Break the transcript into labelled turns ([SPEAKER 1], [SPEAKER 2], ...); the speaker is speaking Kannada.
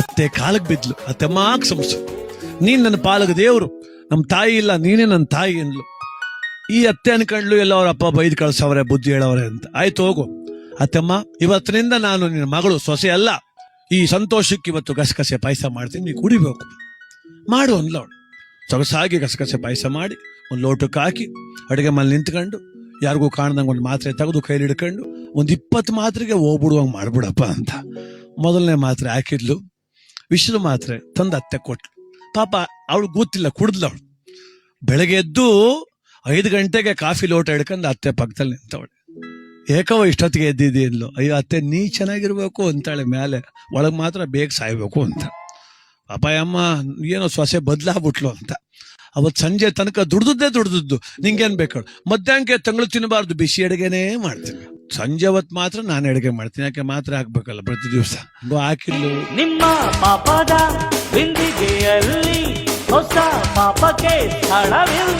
[SPEAKER 1] ಅತ್ತೆ ಕಾಲಕ್ಕೆ ಬಿದ್ಲು. ಅತ್ತೆ ಮಾಕ್ ಸಂಸು ನೀನ್ ನನ್ನ ಪಾಲಕ ದೇವ್ರು. ನಮ್ಮ ತಾಯಿ ಇಲ್ಲ, ನೀನೇ ನನ್ನ ತಾಯಿ ಅಂದ್ಲು ಈ ಅತ್ತೆ ಅನ್ಕಂಡ್ಲು ಎಲ್ಲ ಅವ್ರ ಅಪ್ಪ ಬೈದ್ ಕಳ್ಸವ್ರೆ, ಬುದ್ಧಿ ಹೇಳವ್ರೆ ಅಂತ. ಆಯ್ತು, ಹೋಗು. ಅತ್ತಮ್ಮ, ಇವತ್ತಿನಿಂದ ನಾನು ನಿನ್ನ ಮಗಳು, ಸೊಸೆ ಅಲ್ಲ. ಈ ಸಂತೋಷಕ್ಕೆ ಇವತ್ತು ಗಸಗಸೆ ಪಾಯಸ ಮಾಡ್ತೀನಿ, ನೀ ಕುಡಿಬೇಕು. ಮಾಡು ಅಂದ್ಲು ಅವಳು ಸೊಗಸಾಗಿ ಗಸಗಸೆ ಪಾಯಸ ಮಾಡಿ, ಒಂದು ಲೋಟಕ್ಕೆ ಹಾಕಿ, ಅಡುಗೆ ಮನೆ ನಿಂತ್ಕೊಂಡು, ಯಾರಿಗೂ ಕಾಣ್ದಂಗೆ ಒಂದು ಮಾತ್ರೆ ತೆಗೆದು ಕೈಲಿ ಹಿಡ್ಕೊಂಡು ಒಂದು ಇಪ್ಪತ್ತು ಮಾತ್ರೆಗೆ ಹೋಗ್ಬಿಡುವಂಗೆ ಮಾಡ್ಬಿಡಪ್ಪ ಅಂತ. ಮೊದಲನೇ ಮಾತ್ರೆ ಹಾಕಿದ್ಲು. ವಿಷದ ಮಾತ್ರೆ ತಂದ ಅತ್ತೆ ಕೊಟ್ಲು. ಪಾಪ ಅವಳು ಗೊತ್ತಿಲ್ಲ, ಕುಡಿದ್ಲು ಅವಳು. ಬೆಳಗ್ಗೆ ಎದ್ದು ಐದು ಗಂಟೆಗೆ ಕಾಫಿ ಲೋಟ ಹಿಡ್ಕೊಂಡು ಅತ್ತೆ ಪಕ್ಕದಲ್ಲಿ ನಿಂತವಳೆ. ಏಕವ ಇಷ್ಟೊತ್ತಿಗೆ ಎದ್ದಿದ್ದಿ ಅಂದ್ಲು, ಅಯ್ಯೋ ಅತ್ತೆ, ನೀ ಚೆನ್ನಾಗಿರ್ಬೇಕು ಅಂತಾಳೆ ಮೇಲೆ ಒಳಗೆ ಮಾತ್ರ ಬೇಗ ಸಾಯ್ಬೇಕು ಅಂತ. ಪಾಪ ಅಮ್ಮ, ಏನೋ ಸೊಸೆ ಬದಲಾಗ್ಬಿಟ್ಲು ಅಂತ. ಅವತ್ತು ಸಂಜೆ ತನಕ ದುಡ್ದದ್ದೇ ದುಡ್ದದ್ದು, ನಿಂಗೇನು ಬೇಕು ಮಧ್ಯಾಹ್ನಕ್ಕೆ ತಂಗಳು ತಿನ್ನಬಾರ್ದು, ಬಿಸಿ ಅಡುಗೆನೇ ಮಾಡ್ತೀನಿ. ಸಂಜೆ ಹೊತ್ತು ಮಾತ್ರ ನಾನು ಅಡುಗೆ ಮಾಡ್ತೀನಿ. ಯಾಕೆ ಮಾತ್ರ ಹಾಕ್ಬೇಕಲ್ಲ ಪ್ರತಿ ದಿವಸ? ಹಾಕಿದ್ಲು
[SPEAKER 2] ನಿಮ್ಮ ಪಾಪದ ಬಿಂದಿಗೆಯಲ್ಲಿ ಹೊಸ ಪಾಪಕ್ಕೆ ಸ್ಥಳವಿಲ್ಲ.